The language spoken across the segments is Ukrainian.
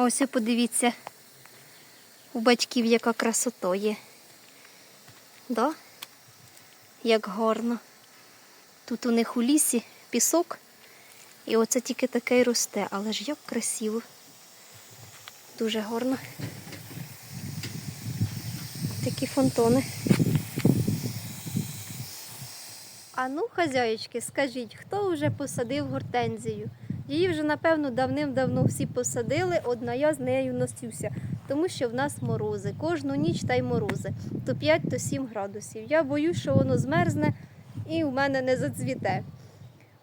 А ось подивіться, у батьків яка красота є. Да? Як гарно. Тут у них у лісі пісок, і оце тільки таке й росте, але ж як красиво. Дуже гарно. Такі фонтони. А ну, хазяєчки, скажіть, хто вже посадив гортензію? Її вже, напевно, давним-давно всі посадили, одна я з нею носюся, тому що в нас морози. Кожну ніч та й морози. То 5, то 7 градусів. Я боюсь, що воно змерзне і у мене не зацвіте.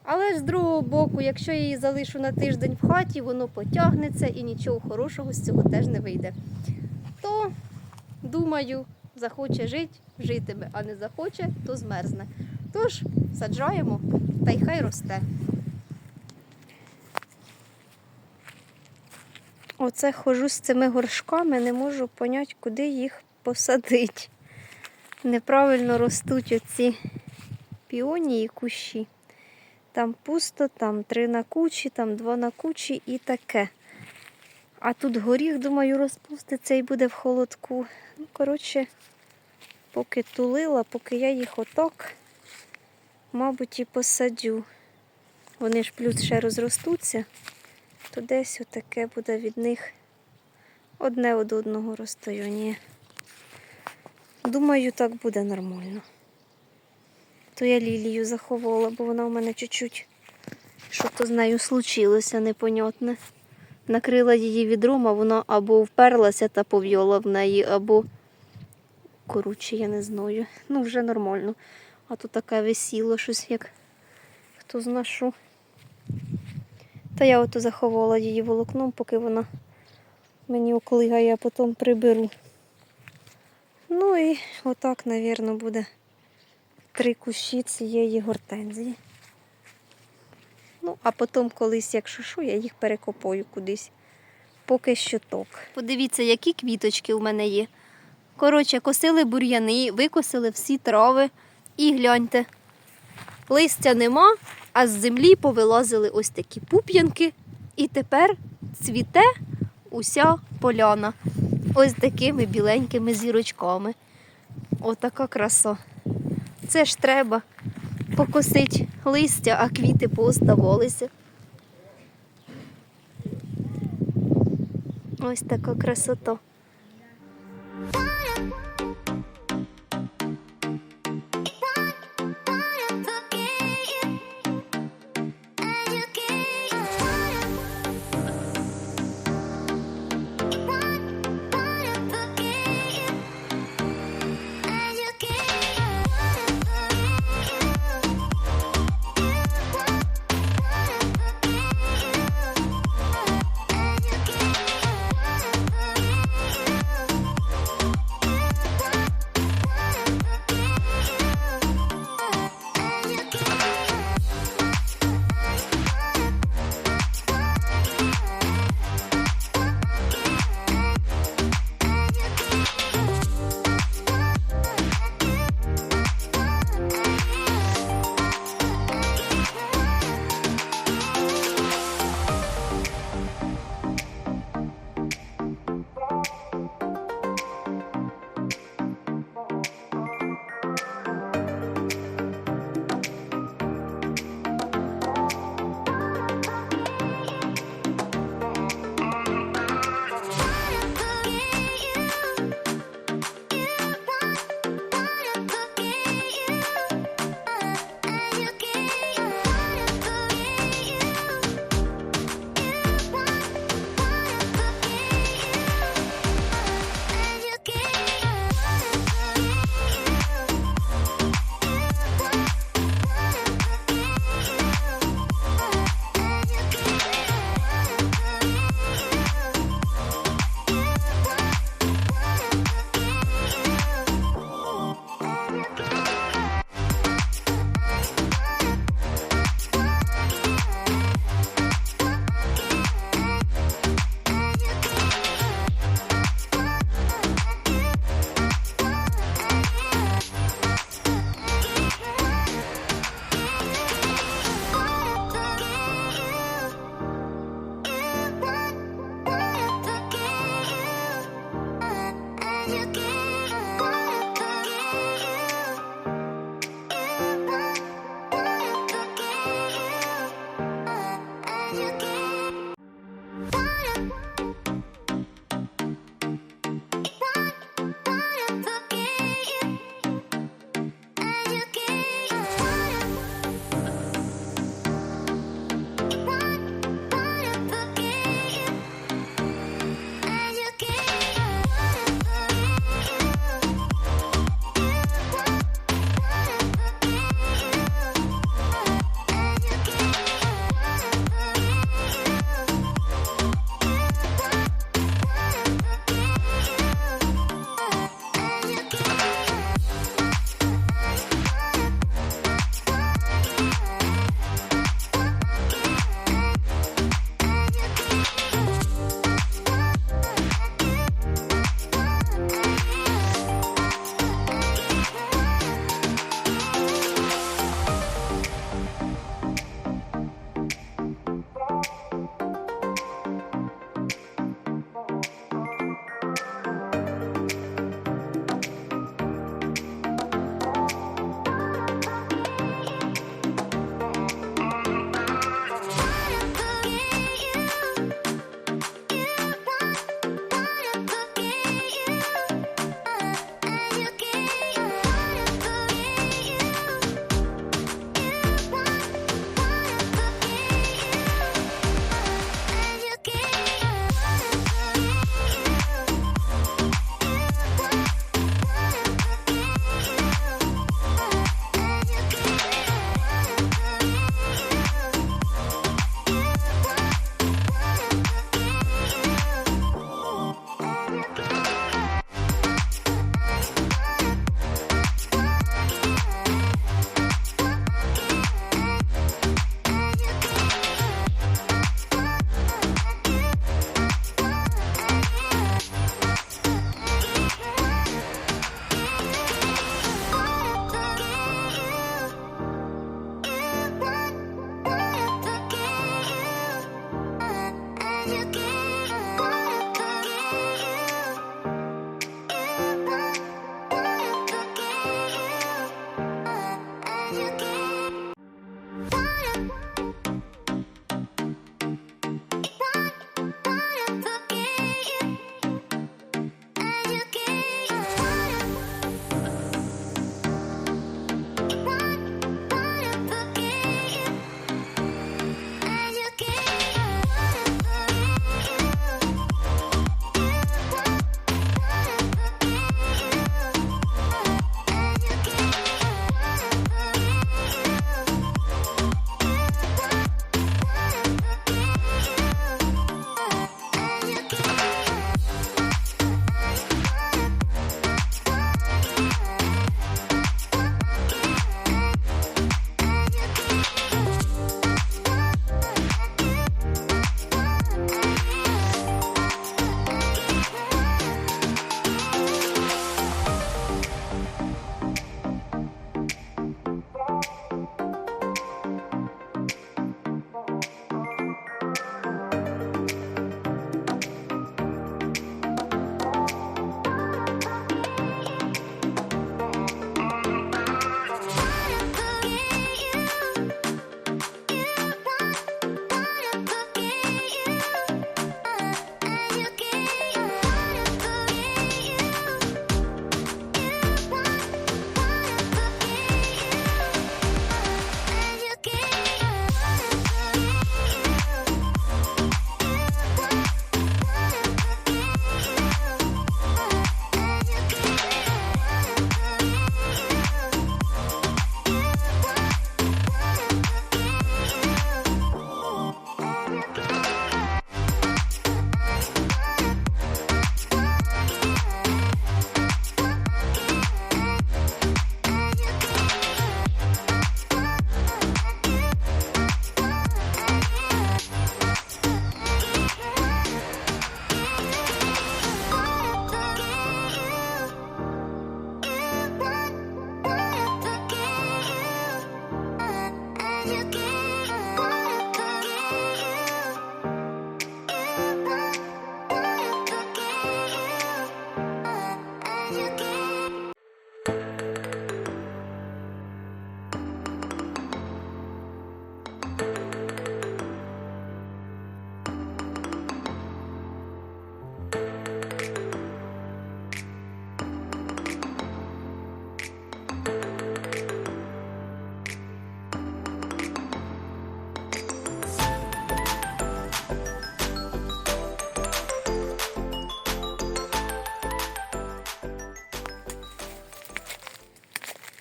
Але ж з другого боку, якщо я її залишу на тиждень в хаті, воно потягнеться і нічого хорошого з цього теж не вийде. То, думаю, захоче жити, житиме, а не захоче, то змерзне. Тож саджаємо та й хай росте. Оце хожу з цими горшками, не можу поняти, куди їх посадити. Неправильно ростуть оці піонії кущі. Там пусто, там три на кучі, там два на кучі і таке. А тут горіх, думаю, розпуститься і буде в холодку. Ну, коротше, поки тулила, поки я їх отак, мабуть, і посадю. Вони ж плюс ще розростуться, то десь отаке буде від них одне від одного розстояння. Думаю, так буде нормально. То я лілію заховала, бо вона у мене чуть-чуть, що то з нею случилося, непонятне. Накрила її відром, а вона або вперлася та пов'яла в неї, або коротше, я не знаю. Ну, вже нормально. А тут таке висіло щось, як хто зна що. Та я ото заховала її волокном, поки вона мені оклигає, а потім приберу. Ну і отак, мабуть, буде три кущі цієї гортензії. Ну, а потім колись, якщо що, я їх перекопаю кудись. Поки що ток. Подивіться, які квіточки у мене є. Коротше, косили бур'яни, викосили всі трави і гляньте. Листя нема, а з землі повилазили ось такі пуп'янки. І тепер цвіте уся поляна. Ось такими біленькими зірочками. Отака краса. Це ж треба покосити листя, а квіти пооставалися. Ось така красота.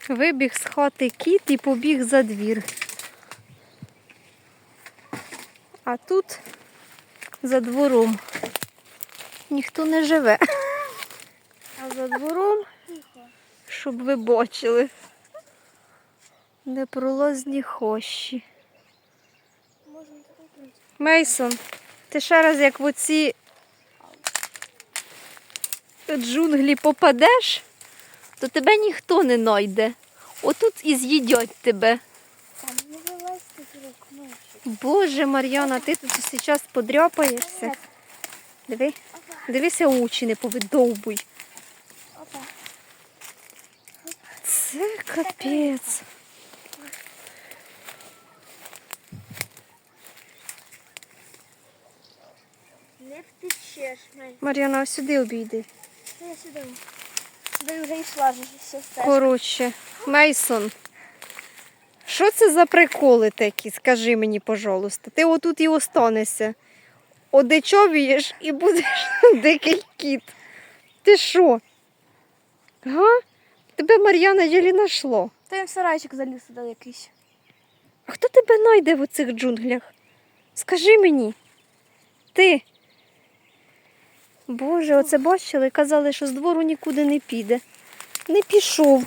Вибіг з хати кіт і побіг за двір. А тут за двором ніхто не живе. А за двором, щоб ви бачили, непролазні хощі. Мейсон, ти ще раз як в оці джунглі попадеш, то тебе ніхто не найде. Отут і з'їдять тебе. Ну, ножик. Боже, Мар'яна, ти тут зараз подряпаєшся. Диви, дивися, очі не повидовбуй. Це капець. Не втечеш, Мей. Мар'яна, сюди обійди. Ну, я сюди. Сюди вже йшла все. Коротше, Мейсон. Що це за приколи такі? Скажи мені, пожалуйста. Ти отут і останешся. Одичовієш і будеш дикий кіт. Ти що? Га? Тебе Мар'яна єлі нашло. Та я в сарайчик заліз сюди якийсь. А хто тебе найде в оцих джунглях? Скажи мені. Ти. Боже, оце бачили, казали, що з двору нікуди не піде. Не пішов.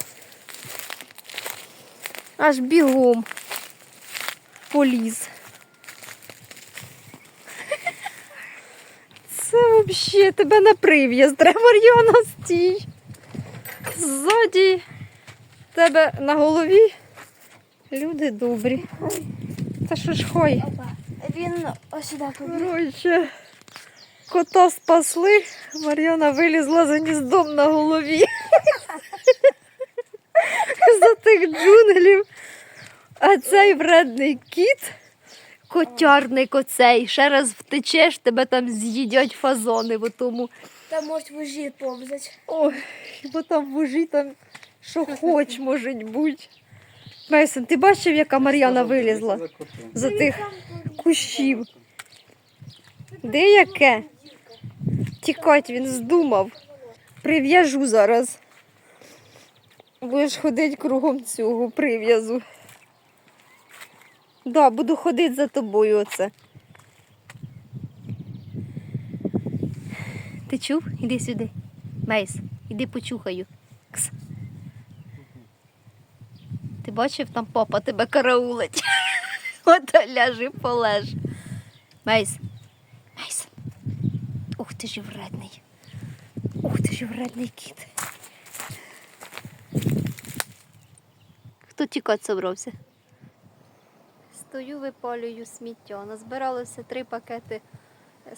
Аж бігом поліз. Це взагалі тебе на прив'яз. Треба Мар'яна стій. Ззаді тебе на голові люди добрі. Та що ж хой? Він ось сюди побіг. Кота спасли, Мар'яна вилізла за гніздом на голові. За тих джунглів. А цей вредний кіт, котярник оцей, ще раз втечеш, тебе там з'їдять фазони в тому. Там можуть вужі повзати. Ой, бо там вужі там що хоч може бути. Мейсон, ти бачив, яка Мар'яна вилізла за тих кущів? Де яке? Тікать він здумав. Прив'яжу зараз. Будеш ходити кругом цього прив'язу. Да, буду ходити за тобою оце. Ти чув? Іди сюди. Мейс, іди почухаю. Кс. Ти бачив, там папа тебе караулить. От ляжи полеж. Мейс. Ти ж вредний. Ух ти ж вредний кіт. Хто тікати собрався? Стою, випалюю сміття. Назбиралося три пакети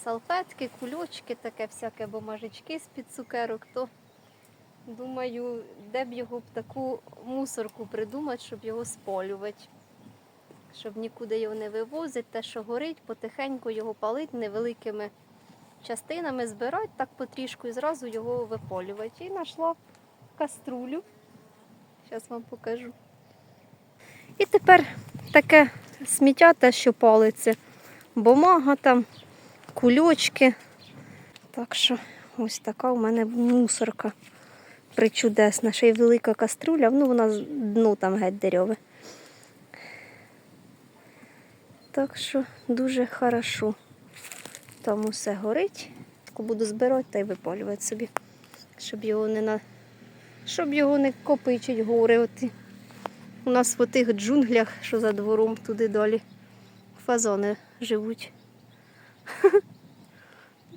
салфетки, кульочки, таке всяке бумажечки з-під цукерок. То думаю, де б його б таку мусорку придумати, щоб його спалювати. Щоб нікуди його не вивозити, те, що горить, потихеньку його палить невеликими частинами, збирати так потрішку і зразу його випалювати. І знайшла каструлю. Зараз вам покажу. І тепер таке сміття, те, що палиться. Бумага там, кульочки. Так що ось така у мене мусорка причудесна. Ще й велика каструля, ну вона з дну там геть дерьове. Так що дуже хорошо. Там усе горить. Таку буду збирати та й випалювати собі, щоб його не на... щоб його не копичить гори. Оті. У нас в тих джунглях, що за двором туди далі, фазони живуть.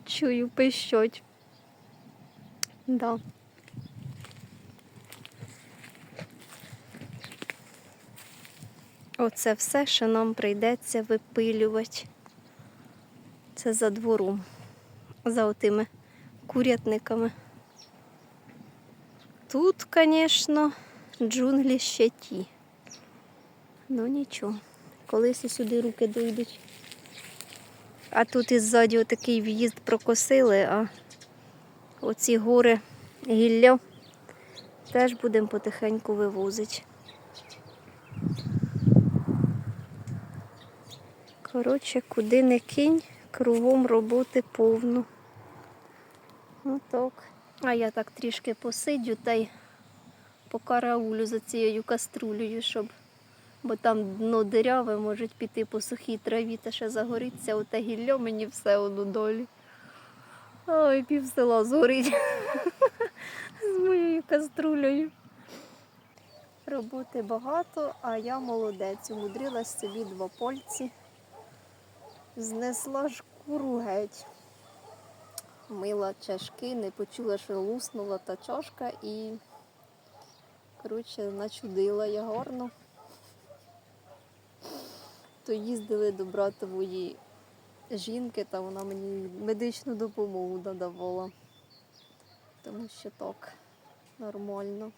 Чую, пищать. Да. Оце все, що нам прийдеться випилювати. Це за двором, за отими курятниками. Тут, звісно, джунглі ще ті. Ну нічого, колись і сюди руки дійдуть. А тут іззаді отакий в'їзд прокосили, а оці гори гілля теж будемо потихеньку вивозити. Коротше, куди не кинь, кругом роботи повно. Отак. А я так трішки посидю та й по караулю за цією каструлею, щоб. Бо там дно диряве, можуть піти по сухій траві та ще загориться, оте гілля мені все одно долі. Ой, пів села згорить з моєю каструлею. Роботи багато, а я молодець. Умудрилась собі два пальці. Знесла шкуру геть. Мила чашки, не почула, що луснула та чашка і, коротше, начудила я гарно. То їздили до братової жінки, та вона мені медичну допомогу надавала. Тому що так, нормально.